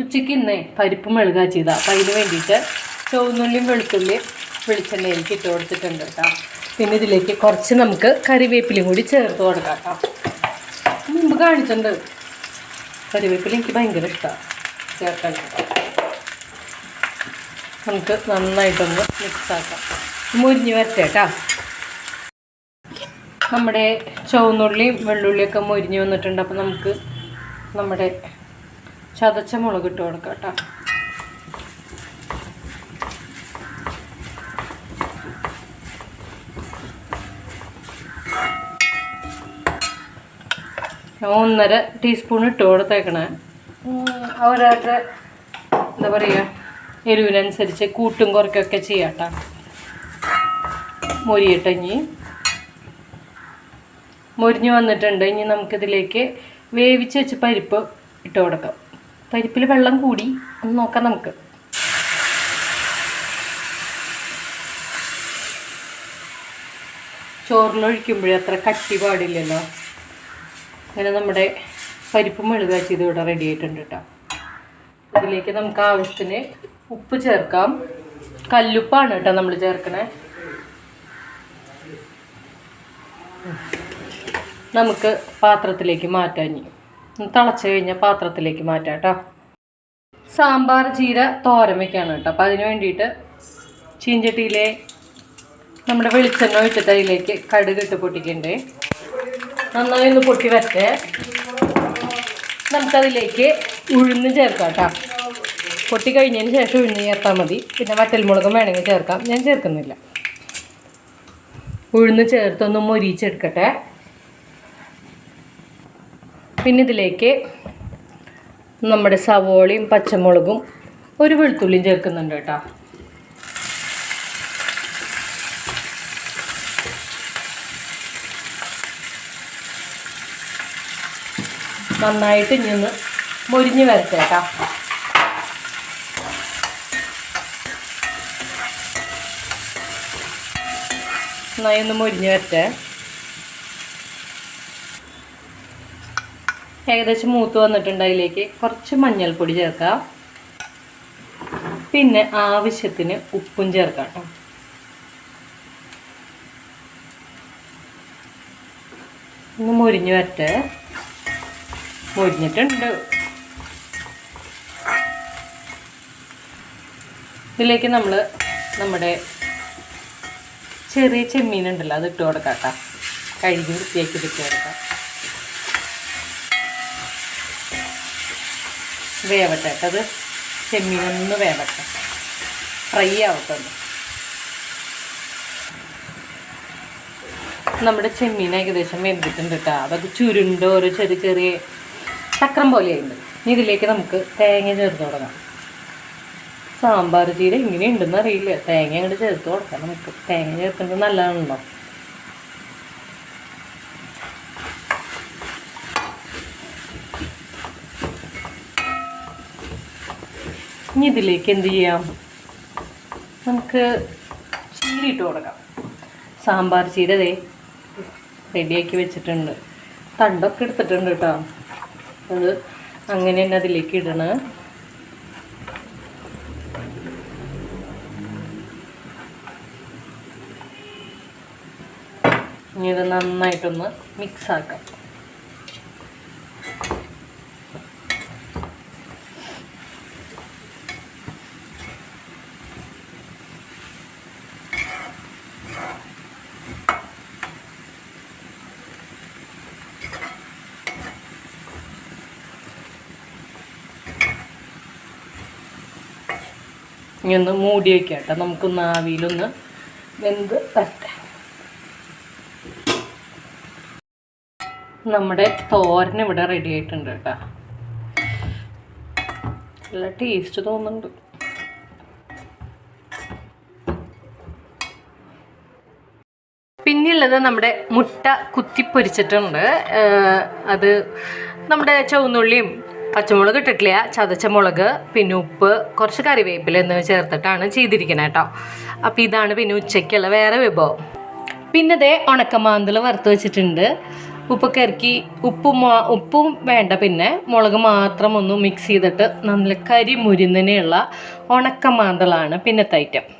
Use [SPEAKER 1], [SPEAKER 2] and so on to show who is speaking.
[SPEAKER 1] ഉച്ചയ്ക്ക് ഇന്നേ പരിപ്പ് മെഴുക ചെയ്ത. അപ്പം അതിന് വേണ്ടിയിട്ട് ചുവന്നുള്ളിയും വെളുത്തുള്ളിയും വെളിച്ചെണ്ണയിലേക്ക് ഇട്ട് കൊടുത്തിട്ടുണ്ട് കേട്ടോ. പിന്നെ ഇതിലേക്ക് കുറച്ച് നമുക്ക് കറിവേപ്പിലയും കൂടി ചേർത്ത് കൊടുക്കാം കേട്ടോ. മുമ്പ് കാണിച്ചിട്ടുണ്ട് കറിവേപ്പില എനിക്ക് ഭയങ്കര ഇഷ്ടമാണ് ചേർക്കാൻ നമുക്ക് നന്നായിട്ടൊന്ന് മിക്സ് ആക്കാം. മുരിഞ്ഞ് വരട്ടെ കേട്ടോ. നമ്മുടെ ചുവന്നുള്ളിയും വെള്ളുള്ളിയൊക്കെ മുരിഞ്ഞ് വന്നിട്ടുണ്ട്. അപ്പോൾ നമുക്ക് നമ്മുടെ ചതച്ച മുളക് ഇട്ട് കൊടുക്കാം കേട്ടോ. ഒന്നര ടീസ്പൂൺ ഇട്ട് കൊടുത്തേക്കണേ. അവരവരുടെ എന്താ പറയുക എരിവിനനുസരിച്ച് കൂട്ടും കുറയ്ക്കൊക്കെ ചെയ്യാം കേട്ടോ. മൊരിയട്ടെ ഇനി. മൊരിഞ്ഞ് വന്നിട്ടുണ്ട്. ഇനി നമുക്കിതിലേക്ക് വേവിച്ച് വെച്ച് പരിപ്പ് ഇട്ട് കൊടുക്കാം. പരിപ്പിൽ വെള്ളം കൂടി ഒന്ന് നോക്കാം നമുക്ക്. ചോറിലൊഴിക്കുമ്പോഴേ അത്ര കട്ടി പാടില്ലല്ലോ. അങ്ങനെ നമ്മുടെ പരിപ്പ് മെഴുകാച്ചി ഇത് ഇവിടെ റെഡി ആയിട്ടുണ്ട് കേട്ടോ ഇതിലേക്ക് നമുക്ക് ആവശ്യത്തിന് ഉപ്പ് ചേർക്കാം. കല്ലുപ്പാണ് കേട്ടോ നമ്മൾ ചേർക്കണേ. നമുക്ക് പാത്രത്തിലേക്ക് മാറ്റാം ഇനി. തിളച്ച് കഴിഞ്ഞ പാത്രത്തിലേക്ക് മാറ്റാം കേട്ടോ. സാമ്പാർ ചീര തോരൻ വയ്ക്കാണ് കേട്ടോ. അപ്പം അതിന് വേണ്ടിയിട്ട് ചീഞ്ചട്ടിയിലെ നമ്മുടെ വെളിച്ചെണ്ണ ഒഴിച്ചിട്ട് അതിലേക്ക് കടുക് ഇട്ട് പൊട്ടിക്കണ്ടേ. നന്നായി ഒന്ന് പൊട്ടി വരട്ടെ. നമുക്കതിലേക്ക് ഉഴുന്ന് ചേർക്കാം കേട്ടോ. പൊട്ടി കഴിഞ്ഞതിന് ശേഷം ഉഴുന്ന് ചേർത്താൽ മതി. പിന്നെ വറ്റൽമുളകും വേണമെങ്കിൽ ചേർക്കാം. ഞാൻ ചേർക്കുന്നില്ല. ഉഴുന്ന് ചേർത്തൊന്ന് മൊരിച്ചെടുക്കട്ടെ പിന്നെ ഇതിലേക്ക് നമ്മുടെ സവോളയും പച്ചമുളകും ഒരു വെളുത്തുള്ളിയും ചേർക്കുന്നുണ്ട് കേട്ടോ. നന്നായിട്ട് ഇനി ഒന്ന് മൊരിഞ്ഞ് വരട്ടെ നന്നായി ഒന്ന് മൊരിഞ്ഞ് വരട്ടെ. ഏകദേശം മൂത്ത് വന്നിട്ടുണ്ട് അതിലേക്ക്. കുറച്ച് മഞ്ഞൾപ്പൊടി ചേർക്കാം. പിന്നെ ആവശ്യത്തിന് ഉപ്പും ചേർക്കാം ഒന്ന് മുരിഞ്ഞു വരട്ടെ. മുരിഞ്ഞിട്ടുണ്ട്. ഇതിലേക്ക് നമ്മൾ നമ്മുടെ ചെറിയ ചെമ്മീനുണ്ടല്ലോ അത് ഇട്ട് കൊടുക്കാം കേട്ടോ. കഴുകി വൃത്തിയാക്കി ഇട്ട് കൊടുക്കാം. വേവട്ടെ. അത് ചെമ്മീനൊന്ന് വേവട്ടെ. ഫ്രൈ ആവട്ടെ നമ്മുടെ ചെമ്മീൻ ഏകദേശം വെന്തിട്ടുണ്ട് കേട്ടോ. അതൊക്കെ ചുരുണ്ട് ഓരോ ചെറിയ ചെറിയ ചക്രം പോലെയുണ്ട് ഇനി ഇതിലേക്ക് നമുക്ക് തേങ്ങ ചേർത്ത് തുടങ്ങാം. സാമ്പാർ ചീര ഇങ്ങനെ ഉണ്ടെന്ന് അറിയില്ല. തേങ്ങ അങ്ങോട്ട് ചേർത്ത് കൊടുക്കാം നമുക്ക്. തേങ്ങ ചേർക്കുന്നത് നല്ലതാണല്ലോ. ഇനി ഇതിലേക്ക് എന്ത് ചെയ്യാം? നമുക്ക് ചീര കൊടുക്കാം. സാമ്പാർ ചീര ദേ റെഡിയാക്കി വെച്ചിട്ടുണ്ട്. തണ്ടൊക്കെ എടുത്തിട്ടുണ്ട് കേട്ടോ. അത് അങ്ങനെ തന്നെ അതിലേക്ക് ഇടണേ. ഇനി ഇത് നന്നായിട്ടൊന്ന് മിക്സ് ഇനി ഒന്ന് മൂടി വയ്ക്കാം കേട്ടോ നമുക്കൊന്ന് ആവിയിലൊന്ന് വെന്ത് വരട്ടെ നമ്മുടെ തോരൻ ഇവിടെ റെഡി ആയിട്ടുണ്ട് കേട്ടോ. നല്ല ടേസ്റ്റ് തോന്നുന്നുണ്ട്. പിന്നെയുള്ളത് നമ്മുടെ മുട്ട കുത്തിപ്പൊരിച്ചിട്ടുണ്ട്. അത് നമ്മുടെ ചുവന്നുള്ളിയും പച്ചമുളക് ഇട്ടിട്ടില്ല. ചതച്ച മുളക് പിന്നെ ഉപ്പ് കുറച്ച് കറിവേപ്പില എന്നിവ ചേർത്തിട്ടാണ് ചെയ്തിരിക്കുന്നത് കേട്ടോ അപ്പോൾ ഇതാണ് പിന്നെ ഉച്ചയ്ക്കുള്ള വേറെ വിഭവം. പിന്നെ ദേ ഉണക്കമാന്തൽ വറുത്ത് വെച്ചിട്ടുണ്ട്. ഉപ്പൊക്കെ ഇറക്കി ഉപ്പും ഉപ്പും വേണ്ട പിന്നെ മുളക് മാത്രം ഒന്ന് മിക്സ് ചെയ്തിട്ട് നല്ല കരിമുരുന്നനെയുള്ള ഉണക്ക മാന്തളാണ് പിന്നത്തെ ഐറ്റം